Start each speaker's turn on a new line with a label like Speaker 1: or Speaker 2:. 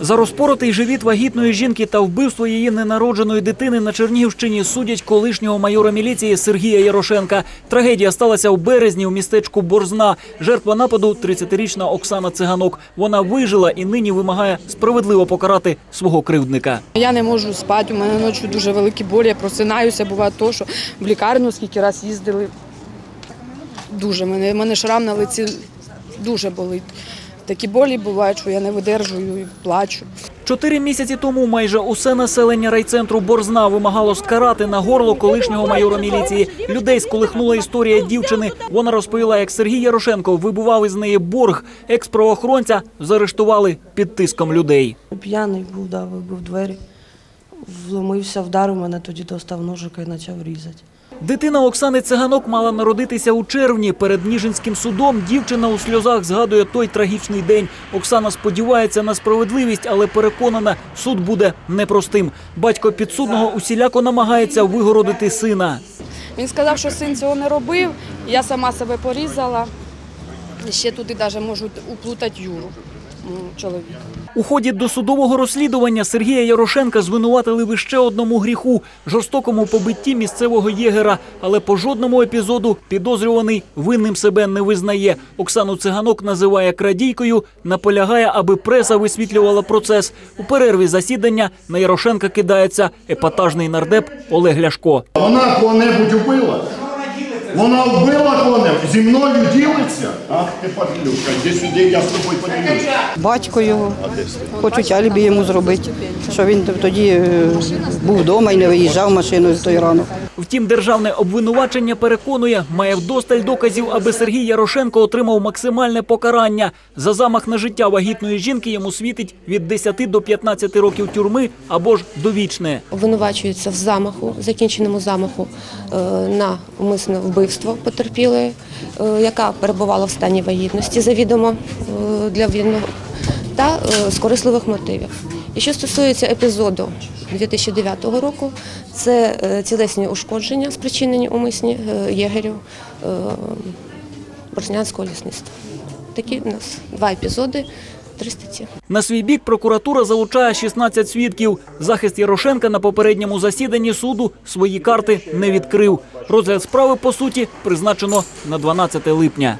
Speaker 1: За розпоротий живіт вагітної жінки та вбивство її ненародженої дитини на Чернігівщині судять колишнього майора міліції Сергія Ярошенка. Трагедія сталася у березні у містечку Борзна. Жертва нападу – 30-річна Оксана Циганок. Вона вижила і нині вимагає справедливо покарати свого кривдника.
Speaker 2: Я не можу спати, у мене ночі дуже великі болі, я просинаюся, буває то, що в лікарню скільки раз їздили. Дуже мене, мене шрам на лиці дуже болить. Такі болі бувають, що я не видержую і плачу.
Speaker 1: Чотири місяці тому майже усе населення райцентру Борзна вимагало скарати на горло колишнього майора міліції. Людей сколихнула історія дівчини. Вона розповіла, як Сергій Ярошенко вибував із неї борг. Екс-правоохоронця заарештували під тиском людей.
Speaker 3: П'яний був, да, вибив двері, вломився, вдарив мене, тоді достав ножика і почав різати.
Speaker 1: Дитина Оксани Циганок мала народитися у червні. Перед Ніжинським судом дівчина у сльозах згадує той трагічний день. Оксана сподівається на справедливість, але переконана, суд буде непростим. Батько підсудного усіляко намагається вигородити сина.
Speaker 2: Він сказав, що син цього не робив, я сама себе порізала. Ще туди навіть можуть уплутати Юру, м, чоловіка.
Speaker 1: У ході досудового розслідування Сергія Ярошенка звинуватили в ще одному гріху – жорстокому побитті місцевого єгера. Але по жодному епізоду підозрюваний винним себе не визнає. Оксану Циганок називає крадійкою, наполягає, аби преса висвітлювала процес. У перерві засідання на Ярошенка кидається епатажний нардеп Олег Ляшко.
Speaker 4: Вона кого-небудь убила? Вона вбила кого-небудь? Зі мною ділиться? Ах ти падлюка, йди сюди, я з тобою поділюсь.
Speaker 5: Батько його хочуть алібі йому зробити, що він тоді е, був вдома і не виїжджав машиною з той ранок.
Speaker 1: Втім, державне обвинувачення переконує, має вдосталь доказів, аби Сергій Ярошенко отримав максимальне покарання. За замах на життя вагітної жінки йому світить від 10 до 15 років тюрми або ж довічне.
Speaker 6: обвинувачується в замаху, закінченому замаху е, на умисне вбивство потерпілої, е, яка перебувала в стані вагітності завідомо е, для вільного та е, з корисливих мотивів. І що стосується епізоду 2009 року, це е, тілесні ушкодження, спричинені умисні е, єгерю е, Борзнянського лісництва. Такі у нас два епізоди, три статті.
Speaker 1: На свій бік прокуратура залучає 16 свідків. Захист Ярошенка на попередньому засіданні суду свої карти не відкрив. Розгляд справи, по суті, призначено на 12 липня.